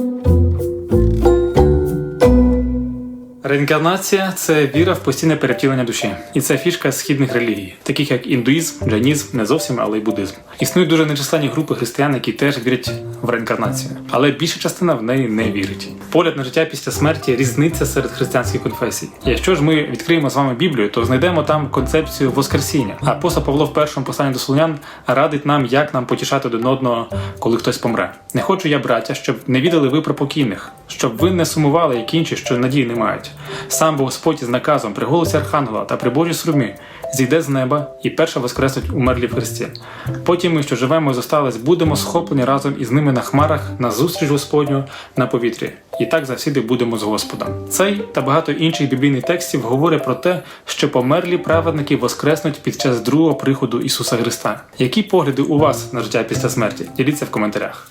Thank you. Реінкарнація це віра в постійне перевтілення душі, і це фішка східних релігій, таких як індуїзм, джайнізм, не зовсім, але й буддизм. Існують дуже нечисленні групи християн, які теж вірять в реінкарнацію, але більша частина в неї не вірить. Погляд на життя після смерті різниця серед християнських конфесій. Якщо ж ми відкриємо з вами Біблію, то знайдемо там концепцію Воскресіння. Апостол Павло в першому посланні до Солонян радить нам, як нам потішати один одного, коли хтось помре. Не хочу я, браття, щоб не відали ви про покійних, щоб ви не сумували, як інші, що надії не мають. Сам бо Господь із наказом при голосі Архангела та при Божій сурмі зійде з неба і перше воскреснуть умерлі в Христі. Потім ми, що живемо і зостались, будемо схоплені разом із ними на хмарах на зустріч Господню на повітрі. І так завсіди будемо з Господом. Цей та багато інших біблійних текстів говорять про те, що померлі праведники воскреснуть під час другого приходу Ісуса Христа. Які погляди у вас на життя після смерті? Діліться в коментарях.